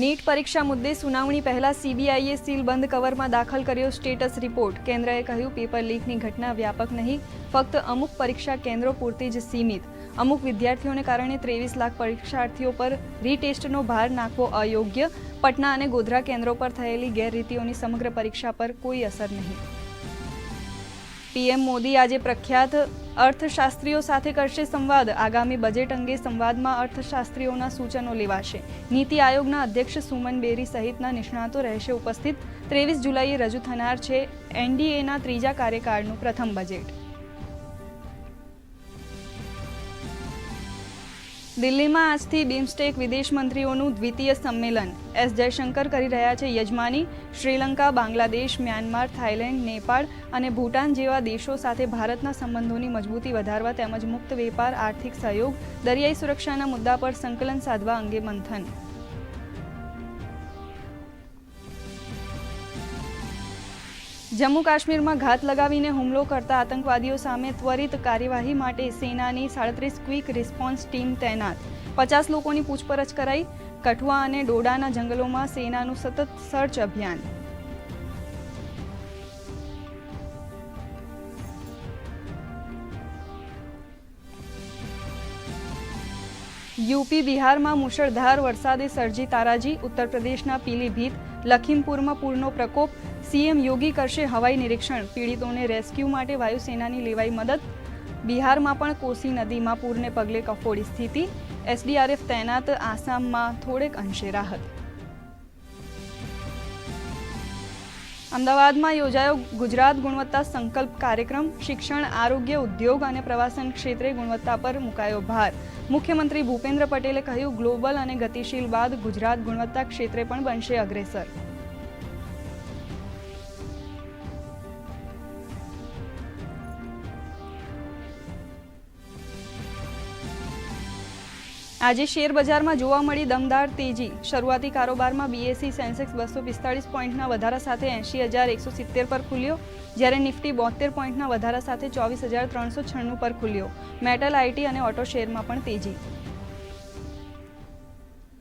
NEET પરીક્ષા મુદ્દે સુનાવણી પહેલા સીબીઆઈએ સીલબંધ કવરમાં દાખલ કર્યો સ્ટેટસ રિપોર્ટ. કેન્દ્રએ કહ્યું, પેપર લીકની ઘટના વ્યાપક નહીં, ફક્ત અમુક પરીક્ષા કેન્દ્રો પૂરતી જ સીમિત. અમુક વિદ્યાર્થીઓને કારણે ત્રેવીસ લાખ પરીક્ષાર્થીઓ પર રીટેસ્ટનો ભાર નાખવો અયોગ્ય. પટના અને ગોધરા કેન્દ્રો પર થયેલી ગેરરીતિઓની સમગ્ર પરીક્ષા પર કોઈ અસર નહીં. પીએમ મોદી આજે પ્રખ્યાત અર્થશાસ્ત્રીઓ સાથે કરશે સંવાદ. આગામી બજેટ અંગે સંવાદમાં અર્થશાસ્ત્રીઓના સૂચનો લેવાશે. નીતિ આયોગના અધ્યક્ષ સુમન બેરી સહિતના નિષ્ણાતો રહેશે ઉપસ્થિત. ત્રેવીસ જુલાઈએ રજૂ થનાર છે એનડીએના ત્રીજા કાર્યકાળનું પ્રથમ બજેટ. દિલ્હીમાં આજથી બિમસ્ટેક વિદેશ મંત્રીઓનું દ્વિતીય સંમેલન. એસ જયશંકર કરી રહ્યા છે યજમાની. શ્રીલંકા, બાંગ્લાદેશ, મ્યાનમાર, થાઇલેન્ડ, નેપાળ અને ભૂટાન જેવા દેશો સાથે ભારતના સંબંધોની મજબૂતી વધારવા તેમજ મુક્ત વેપાર, આર્થિક સહયોગ, દરિયાઈ સુરક્ષાના મુદ્દા પર સંકલન સાધવા અંગે મંથન. જમ્મુ કાશ્મીરમાં ઘાત લગાવીને હુમલો કરતા આતંકવાદીઓ સામે ત્વરિત કાર્યવાહી માટે સેનાની સાડત્રીસ ક્વિક રિસ્પોન્સ ટીમ તૈનાત. પચાસ લોકોની પૂછપરછ કરાઈ. કઠુઆ અને ડોડાના જંગલોમાં સેનાનું સતત સર્ચ અભિયાન. યુપી બિહારમાં મુશળધાર વરસાદે સર્જી તારાજી. ઉત્તર પ્રદેશના પીલીભીત લખીમપુરમાં પૂરનો પ્રકોપ. સીએમ યોગી કરશે હવાઈ નિરીક્ષણ. પીડિતોને રેસ્ક્યુ માટે વાયુસેનાની લેવાઈ મદદ. બિહારમાં પણ કોસી નદીમાં પૂરને પગલે કફોડી સ્થિતિ. એસડીઆરએફ તૈનાત આસામમાં થોડેક અંશે રાહત. અમદાવાદમાં યોજાયો ગુજરાત ગુણવત્તા સંકલ્પ કાર્યક્રમ, શિક્ષણ, આરોગ્ય, ઉદ્યોગ અને પ્રવાસન ક્ષેત્રે ગુણવત્તા પર મુકાયો ભાર. મુખ્યમંત્રી ભૂપેન્દ્ર પટેલે કહ્યું, ગ્લોબલ અને ગતિશીલ બાદ ગુજરાત ગુણવત્તા ક્ષેત્રે પણ બનશે અગ્રેસર. આજે શેર બજારમાં જોવા મળી દમદાર તેજી. શરૂઆતી કારોબારમાં બીએસસી સેન્સેક્સ બસો પિસ્તાળીસ પોઈન્ટના વધારા સાથે એંશી હજાર એકસો સિત્તેર પર ખુલ્યો, જ્યારે નિફ્ટી બોતેર પોઈન્ટના વધારા સાથે ચોવીસ હજાર ત્રણસો છન્નું પર ખુલ્યો. મેટલ આઈટી અને ઓટો શેરમાં પણ તેજી.